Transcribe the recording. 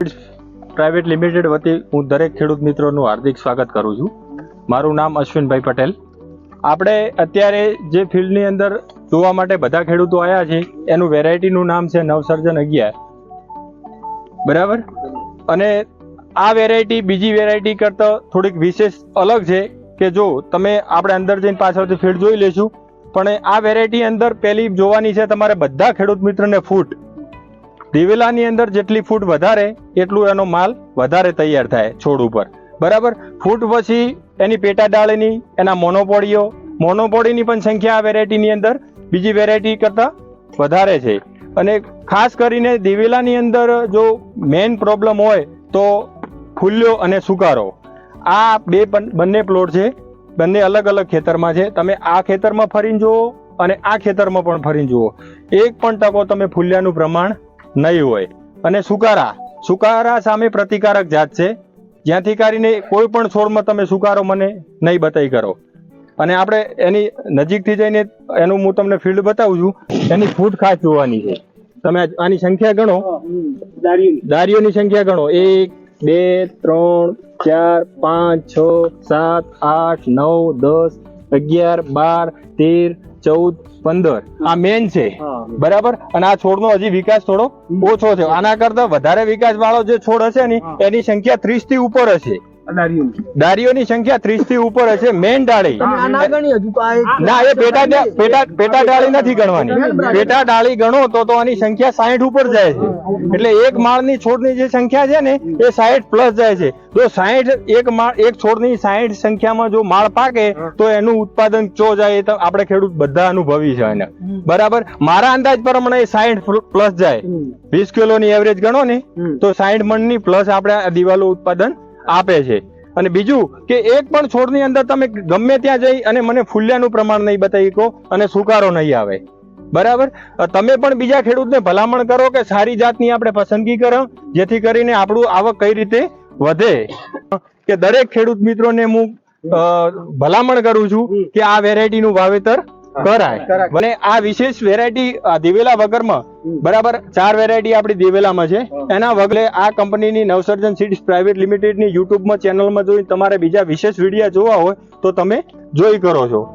Private limited વતી હું દરેક ખેડૂત મિત્રોનું હાર્દિક સ્વાગત કરું છું. મારું નામ અશ્વિનભાઈ પટેલ. આપણે અત્યારે જે ફિલ્ડની અંદર જોવા માટે બધા ખેડૂતો આવ્યા છે, એનું વેરાયટીનું નામ છે નવસર્જન અગિયાર. બરાબર? અને આ વેરાયટી બીજી વેરાયટી કરતાં થોડીક વિશેષ અલગ છે કે જો તમે આપણે અંદર જઈને પાછળથી ફિલ્ડ જોઈ લેશું પણ આ વેરાયટી અંદર પહેલી જોવાની છે તમારે બધા ખેડૂત મિત્રને ફૂટ. દિવેલાની અંદર જેટલી ફૂટ વધારે, એટલું એનો માલ વધારે તૈયાર થાય છોડ ઉપર. બરાબર? ફૂટ પછી એની પેટા ડાળીની એના મોનોપોડીઓ મોનોપોડીની પણ સંખ્યા આ વેરાયટીની અંદર બીજી વેરાયટી કરતાં વધારે છે. અને ખાસ કરીને દિવેલાની અંદર જો મેઇન પ્રોબ્લેમ હોય, તો ફૂલ્યો અને સુકારો. આ બે બંને પ્લોટ છે. બંને અલગ અલગ ખેતરમાં છે. તમે આ ખેતરમાં ફરીને જુઓ અને આ ખેતરમાં પણ ફરીને જુઓ. એક પણ ટકો તમે ફૂલ્યાનું પ્રમાણ નહીં હોય. અને સુકારા. સુકારા સામે પ્રતિકારક જાત છે. જ્યાંથી કરીને કોઈ પણ છોડમાં તમે સુકારો મને નહીં બતાવી કરો. અને આપણે એની નજીકથી જઈને એનું હું તમને ફિલ્ડ બતાવું છું. એની ફૂટ ખાસ જોવાની છે. તમે આની સંખ્યા ગણો. દારીઓની સંખ્યા ગણો. એક બે ત્રણ ચાર પાંચ છ સાત આઠ નવ દસ અગિયાર બાર તેર ચૌદ પંદર. આ મેન છે. બરાબર? અને આ છોડનો હજી વિકાસ થોડો ઓછો છે. આના કરતા વધારે વિકાસ વાળો જે છોડ હશે ને એની સંખ્યા ત્રીસથી ઉપર હશે. ડાળીઓની સંખ્યા ત્રીસથી ઉપર હશે મેન ડાળી. ના એ પેટા પેટા પેટા ડાળી નથી ગણવાની. પેટા ડાળી ગણો તો તો આની સંખ્યા સાહીઠ ઉપર જાય છે. એટલે એક માળની છોડની જે સંખ્યા છે ને એ સાહીઠ પ્લસ જાય છે. જો સાહીઠ એક માળ એક છોડની સાહીઠ સંખ્યામાં જો માળ પાકે તો એનું ઉત્પાદન ચો જાય એ તો આપણે ખેડૂત બધા અનુભવી છે એને. બરાબર? મારા અંદાજ પ્રમાણે સાહીઠ પ્લસ જાય. વીસ કિલોની એવરેજ ગણો ને તો સાહીઠ મણની પ્લસ આપણે દિવાલો ઉત્પાદન આપે છે. અને બીજું કે એક પણ છોડની અંદર તમે ગમે ત્યાં જઈ અને મને ફૂલ્યાનું પ્રમાણ નહીં બતાવી કહો અને સુકારો નહીં આવે. બરાબર? તમે પણ બીજા ખેડૂતને ભલામણ કરો કે સારી જાતની આપણે પસંદગી કરો જેથી કરીને આપણું આવક કઈ રીતે વધે. કે દરેક ખેડૂત મિત્રોને હું ભલામણ કરું છું કે આ વેરાયટીનું વાવેતર કરાય. અને આ વિશેષ વેરાયટી દિવેલા વગરમાં બરાબર ચાર વેરાયટી આપણી દિવેલામાં છે. એના વગલે આ કંપનીની નવસર્જન સીડ્સ પ્રાઇવેટ લિમિટેડની યુટ્યુબમાં ચેનલમાં જોઈ તમારે બીજા વિશેષ વીડિયો જોવા હોય તો તમે જોઈ કરો છો.